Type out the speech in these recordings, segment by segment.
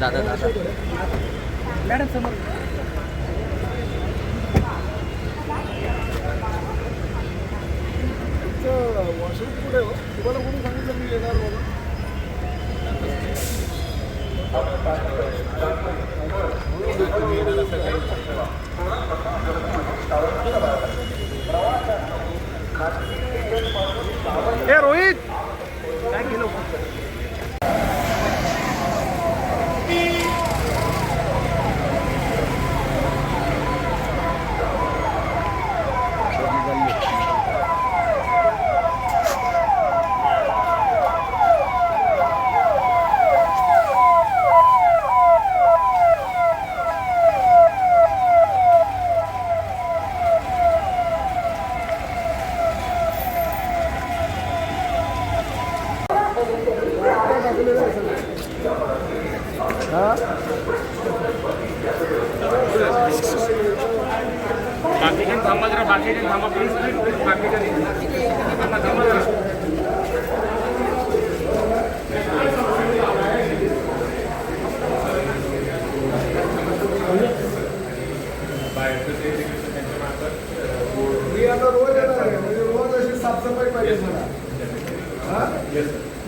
दादा दादा. मॅडम समोर. Heroína!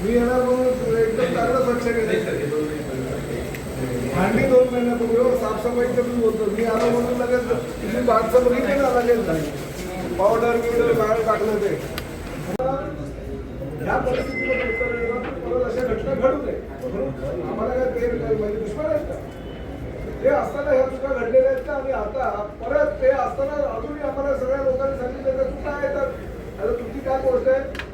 मी येणार म्हणून एकदम चांगलं स्वच्छ केलं भांडी दोन महिन्यापूर्वी हो, साफसफाईचं मी बोलतो. मी आलो म्हणून लगेच तुम्ही बाहेरचं बघितलं ना लगेच पावडर बिवडर बाहेर टाकलं ते. ह्या परिस्थितीमध्ये उत्तर परत अशा घटना घडू नये. म्हणून आम्हाला काय ते म्हणजे दुश्मन आहेत का? ते असताना ह्या चुका घडलेल्या आहेत ना आणि आता परत ते असताना अजूनही आम्हाला सगळ्या लोकांनी सांगितलं तर चुका आहेत आता तुमची काय गोष्ट आहे?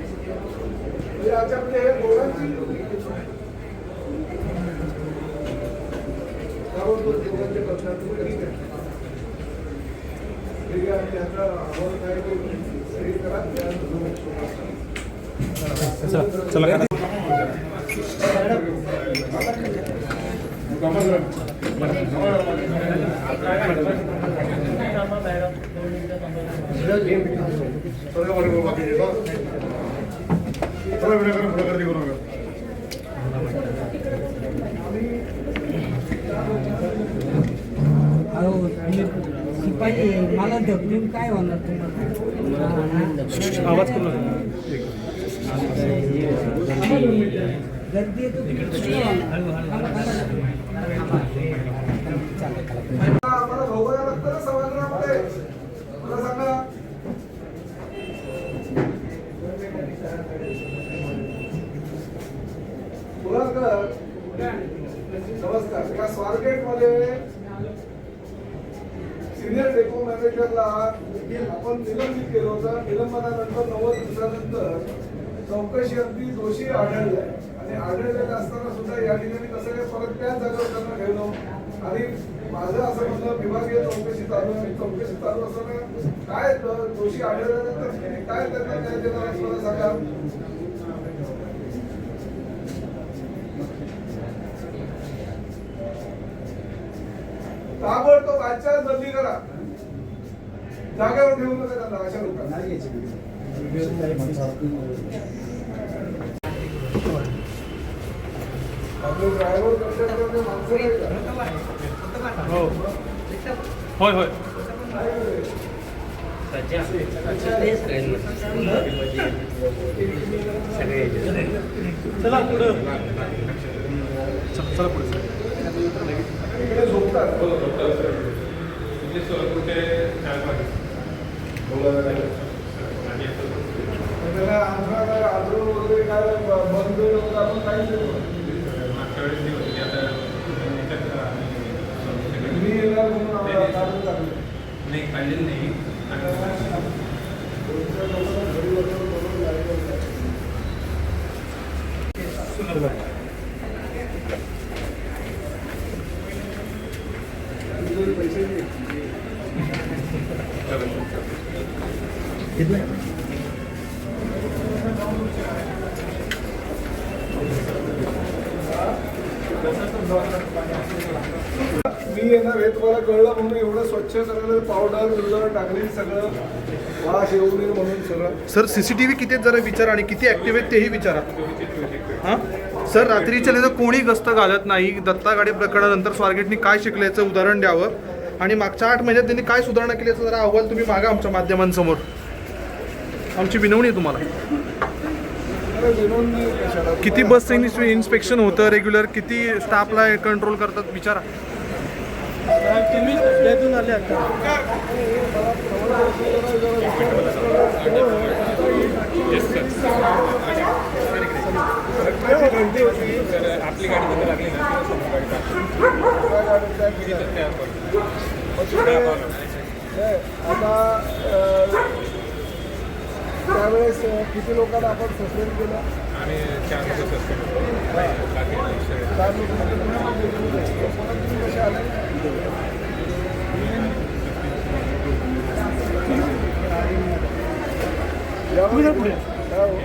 म्हणजे आपले हे दोघांची ताबडतोब दोघांचे प्रश्न ठीक आहे ठीक आहे आणि याचा अहवाल काय तो सही करा चला सगळं बरोबर बाकी चला व्हिडिओ करून पुढे गर्दी करू नका ढकलून काय होणार तुम्हाला? आवाज गर्दी येतो आम्हाला भोगायला लागतं ना सभागृहामध्ये मला सांगा मुलांकर नमस्कार या स्वारगेटमध्ये सिनियर डेपो मॅनेजरला आपण निलंबित केलं होतं निलंबनानंतर नव्वद दिवसानंतर चौकशी अगदी दोषी आढळलाय आणि आढळलेलं असताना सुद्धा या ठिकाणी कसं काय परत त्याच जागेवर त्यांना ठेवलो आणि माझं असं म्हणलं विभागीय चौकशी चालू आहे. चौकशी चालू असताना काय दोषी आढळल्यानंतर काय त्यांना काय देणार मला सांगा. ताबडतोब आजच्या बदली करा. जागेवर ठेवू नका त्यांना अशा लोकांना. आपले ड्रायव्हर कंडक्टर माणसं नाही का? हो होय होय चला पुढं चला चला पुढे इकडे झोपतात त्याला आंध्राला आंध्र वगैरे काय बंद वगैरे आपण काहीच. मी येणार म्हणून आम्हाला काढून टाकलं. नाही काढलेलं नाही घरी बोलवून लावलं होतं. तुझे पैसे दे. मी येणार हे तुम्हाला कळलं म्हणून एवढं स्वच्छ सगळं पावडर बिवडर टाकली सगळं वास येऊ नये म्हणून सगळं. सर सीसीटीव्ही किती आहेत जरा विचारा आणि किती ऍक्टिव्ह आहेत तेही विचारा. हां? सर रात्रीच्या वेळेला कोणी गस्त घालत नाही. दत्ता गाडी प्रकरणानंतर स्वारगेटनी काय शिकलं याचं उदाहरण द्यावं. आणि मागच्या आठ महिन्यात त्यांनी काय सुधारणा केली याचा जरा अहवाल तुम्ही मागा आमच्या माध्यमांसमोर. आमची विनवणी आहे तुम्हाला. किती बस इन्स्पेक्शन होतं रेग्युलर? किती स्टाफला कंट्रोल करतात? विचारा. घंटी होती आपली गाडी तिथे लागली ना आता त्यावेळेस किती लोकांना आपण सस्पेंड केलं? आणि चार परत तुम्ही कसे आले? हो?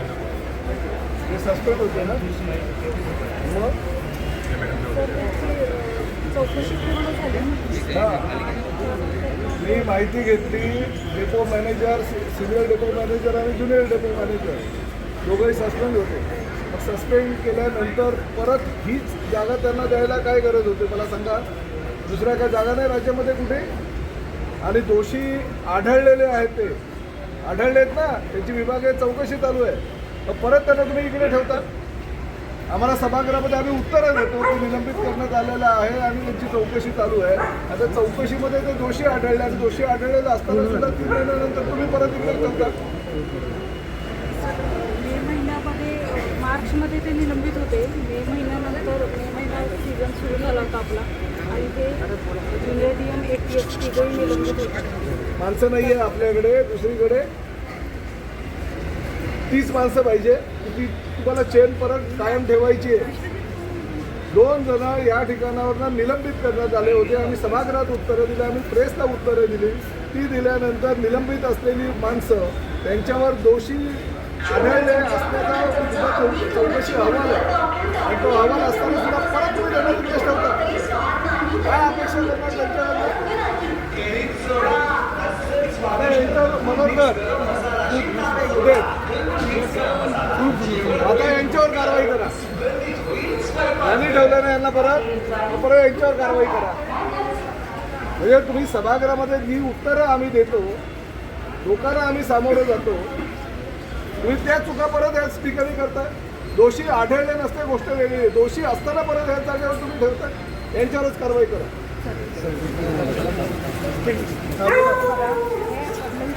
सस्पेंड होते ना? मग हा. मी माहिती घेतली depot manager senior depot manager आणि ज्युनियर डेपो मॅनेजर दोघंही सस्पेंड होते. मग सस्पेंड केल्यानंतर परत हीच जागा त्यांना द्यायला काय गरज होते मला सांगा? दुसऱ्या काय जागा नाही राज्यामध्ये कुठे? आणि दोषी आढळलेले आहेत ते. आढळलेत ना? त्यांची विभागीय चौकशी चालू आहे. मग परत त्यांना तुम्ही इकडे ठेवता? आम्हाला सभागृहामध्ये आम्ही उत्तरं देतो ते निलंबित करण्यात आलेलं आहे आणि त्यांची चौकशी चालू आहे. आता चौकशीमध्ये ते दोषी आढळले आणि दोषी आढळलेले असताना सुद्धा तीन महिन्यानंतर तुम्ही परत इकडे करता मे महिन्यामध्ये मार्चमध्ये ते निलंबित होते. मे महिन्यानंतर मे महिना सीझन सुरू झाला होता आपला. आणि ते junior D M A T S तिघही निलंबित होते. माणसं नाही आहे आपल्याकडे दुसरीकडे तीस माणसं पाहिजे. ती तुम्हाला चेन परत कायम ठेवायची आहे. दोन जण या ठिकाणावर निलंबित करण्यात आले होते. आम्ही सभागृहात उत्तरं दिली आम्ही प्रेसला उत्तरं दिली. ती दिल्यानंतर निलंबित असलेली माणसं त्यांच्यावर दोषी आढळले असल्याचा सुद्धा चौकशी अहवाल आहे. आणि तो अहवाल असताना सुद्धा परत तुम्ही त्यांना तिकडे ठेवता. काय अपेक्षा करणार त्यांच्यावर मनोहर उदय, आता यांच्यावर कारवाई करा. यांनी ठेवलं ना यांना परत परत यांच्यावर कारवाई करा. म्हणजे तुम्ही सभागृहामध्ये जी उत्तरं आम्ही देतो लोकांना आम्ही सामोरं जातो तुम्ही त्या चुका परत याच ठिकाणी करताय. दोषी आढळले नसते गोष्ट वेगळी आहे. दोषी असताना परत ह्या जागेवर तुम्ही ठेवताय. यांच्यावरच कारवाई करा.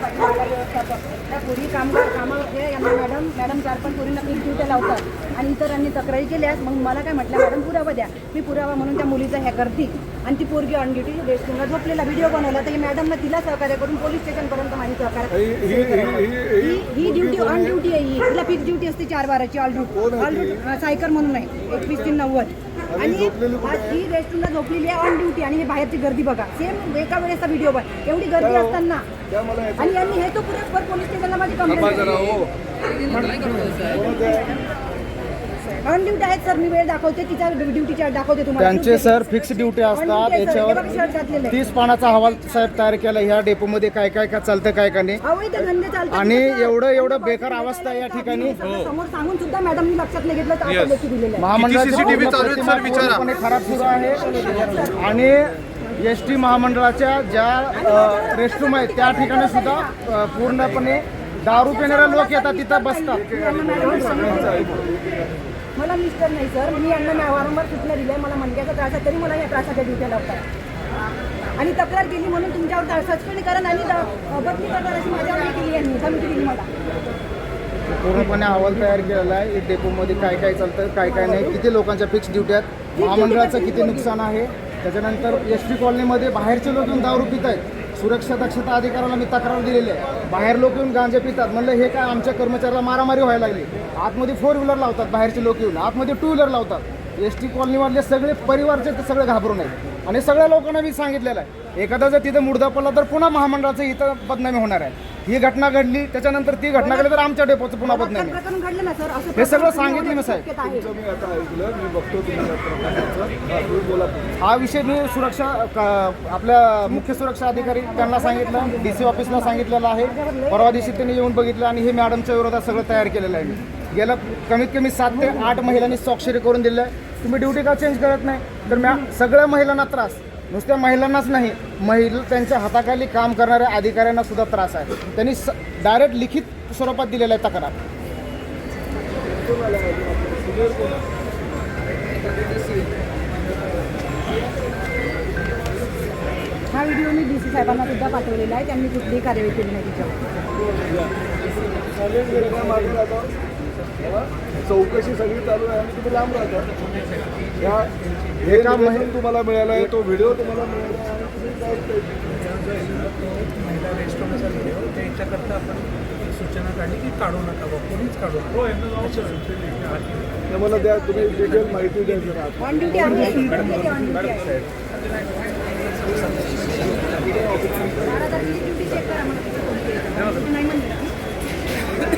त्या पूर्वी कामगार कामावर हे यांना मॅडम मॅडम चार पण पूर्वींना पीक ड्युट्या लावतात. आणि इतरांनी तक्रारी केल्यास मग मला काय म्हटलं मॅडम पुरावा द्या. मी पुरावा म्हणून त्या मुलीचा हे करते. आणि ती पोरगी ऑन ड्युटी रेस्टरूमला झोपलेला व्हिडिओ बनवला तर मॅडमला तिला सहकार्य करून पोलीस स्टेशनपर्यंत माझी सहकार्य ही ड्युटी ऑन ड्युटी आहे ही. तिला फिक्स ड्युटी असते चार बाराची ऑल ड्युटी ऑल? ड्युटी सायकर म्हणून आहे एकवीस तीन नव्वद. आणि ही रेस्टरूमला झोपलेली आहे ऑन ड्युटी आणि हे बाहेरची गर्दी बघा. सेम एका वेळेचा व्हिडिओ बघ. एवढी गर्दी हो? असताना. आणि यांनी हे तो पुरेपूर पोलीस स्टेशनला माझी कंप्लेंट? ऑन ड्युटी आहेत सर मी वेळ दाखवते तिच्या ड्युटीच्या दाखवते तुम्हाला त्यांचे सर फिक्स ड्युटी असतात आहे. हे याच्यावर घातलेलं आहे. तीस पानाचा अहवाल साहेब तयार केला ह्या डेपोमध्ये काय काय काय चालतं काय काय नाही धंदे चालतात आणि. एवढं- एवढं त्यांना बेकार पैसे अवस्था आहे या ठिकाणी. सगळं समोर सांगून सुद्धा मॅडमनी लक्षात नाही घेतलं तर Yes. आपण लेखी दिलेलं आहे. महामंडळाची CCTV पूर्ण चालू आहेत, प्रतिमा सर, विचारा. पूर्णपणे खराब सुरू आहे आणि एस टी महामंडळाच्या ज्या रेस्टरूम आहेत त्या ठिकाणी सुद्धा अ, पूर्णपणे दारू पिणारे लोक येतात तिथं बसतात. मला मिस्टर नाही सर मी यांना मा- वारंवार सूचना दिल्या मला मनक्याचा त्रास आहे. तरी मला या त्रासाच्या ड्युट्या लावतात आणि तक्रार केली म्हणून तुमच्यावर सस्पेंड करा आणि बदली करणार अशी माझ्यावर केली यांनी धमकी दिली मला. पूर्णपणे अहवाल तयार केलेला आहे. डेपोमध्ये काय काय चालतं काय काय नाही किती लोकांच्या फिक्स ड्युटी आहेत महामंडळाचं किती नुकसान आहे? त्याच्यानंतर एस टी कॉलनीमध्ये बाहेरचे लोक येऊन दारू पित आहेत सुरक्षा दक्षता अधिकाऱ्याला मी तक्रार दिलेली आहे. बाहेर लोक येऊन गांजे पितात. म्हणलं हे काय आमच्या कर्मचाऱ्याला मारामारी व्हायला लागली? आतमध्ये फोर व्हीलर लावतात बाहेरचे लोक येऊन. आतमध्ये टू व्हीलर लावतात. एस टी कॉलनीमधले सगळे परिवारचे ते सगळे घाबरून आहेत. आणि सगळ्या लोकांना मी सांगितलेलं आहे. एखादा जर तिथं मुर्दा पडला तर पुन्हा महामंडळाचं इथं बदनामी होणार आहे. ही घटना घडली त्याच्यानंतर ती घटना घडली तर आमच्या डेपोचं पुन्हा बदनामी. ना हे सगळं सांगितलं मी साहेब. शक्यता आहे. तुमचं मी आता ऐकलं मी बघतो तुम्ही या प्रकरणाचं. हा, तुम्ही बोला तुम्ही. हा विषय मी सुरक्षा का- आपल्या मुख्य सुरक्षा अधिकारी त्यांना सांगितलं डी सी ऑफिसला सांगितलेलं आहे. परवा दिवशी त्यांनी येऊन बघितलं आणि हे मॅडमच्या विरोधात सगळं तयार केलेलं आहे. मी गेलं कमीत कमी सात ते आठ महिलांनी स्वाक्षरी करून दिलं आहे. तुम्ही ड्युटी का चेंज करत नाही? तर मॅ सगळ्या महिलांना त्रास. नुसत्या महिलांनाच नाही महिला त्यांच्या हाताखाली काम करणाऱ्या अधिकाऱ्यांना सुद्धा त्रास आहे. त्यांनी स डायरेक्ट लिखित स्वरूपात दिलेला आहे तक्रार. हा व्हिडिओ मी डी सी साहेबांना सुद्धा पाठवलेला आहे. त्यांनी कुठलीही कार्यवाही केली नाही तिच्यावर. हा? चौकशी सगळी चालू आहे आणि तुम्ही लांब राहता. या हे काम महि- तुम्हाला मिळाला आहे तो व्हिडिओ तुम्हाला मिळाला आहे आणि तुम्ही काय ते- महिला रेस्टॉरंटचा व्हिडिओ त्याच्याकरता आपण सूचना काढली की काढू नका बा कोणीच काढू नका. मला द्या तुम्ही डिटेल माहिती द्या. जरा